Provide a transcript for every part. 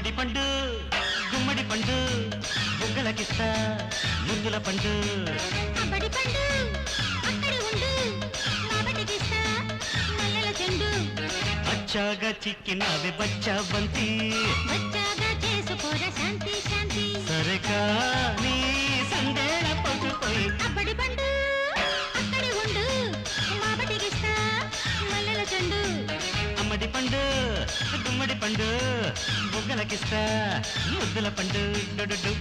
అమ్మడి పండు గుమ్మడి పండు బుగ్గలకిస్తా ముద్దుల పండు. అచ్చాగా చిక్కినవి బచ్చా బంతి వచ్చాగా చేసుకోర శాంతి శాంతి. సరే గుమ్మడి పండు బుగ్గలకిస్తా ముద్దుల పండు డుడుడు.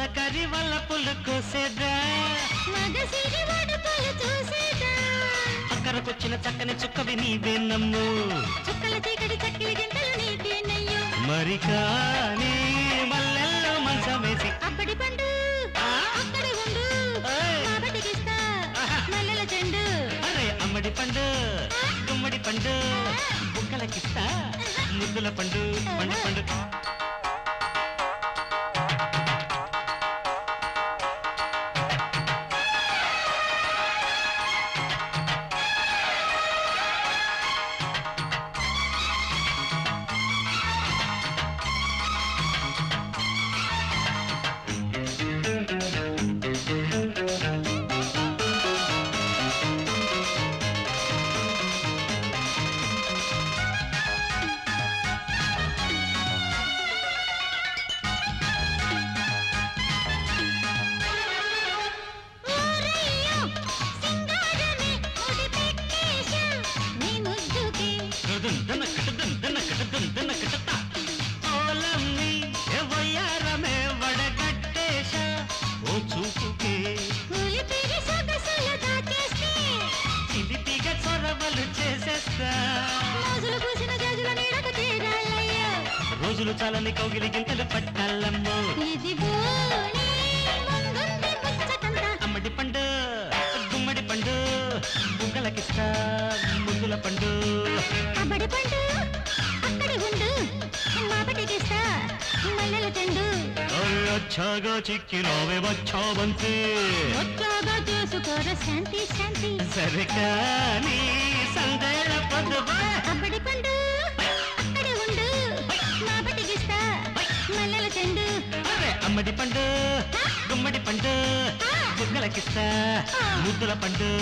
తొలకరి వల్ల పులు కోసేదా? అక్కరకొచ్చిన చక్కని చుక్కవి నీవేనమ్ము చుక్కల చీకటి చక్కిలి గింతలు నీకేనయ్యో మరి కానీ మల్లెల్లో మంచమేసి అప్పటి పండు అక్కడి ఉండు. ఏయ్. కాబట్టికిస్తా ఆహా. మల్లెల చెండు. అరే అమ్మడి పండు గుమ్మడి పండు బుక్కలకిస్తా ముద్దుల పండు పండు పండు. రోజులు చాలని కౌగిలి గింతలు పట్టాలమ్మో ఇది అమ్మడి పండు గుమ్మడి పండు బుగ్గలకిస్తా ముందుల పండు. అచ్చాగా చిక్కినోవే వచ్చావంతే. ఒక్కగా చేసుకోర శాంతి శాంతి. సరే కానీ సందేళ పొద్దువా అబ్బడి పండు అక్కడి ఉండు. మాపటికిస్తా మల్లెల చెండు. అమ్మడి పండు గుమ్మడి పండు బుగ్గలకిస్తా ముద్దుల పండు.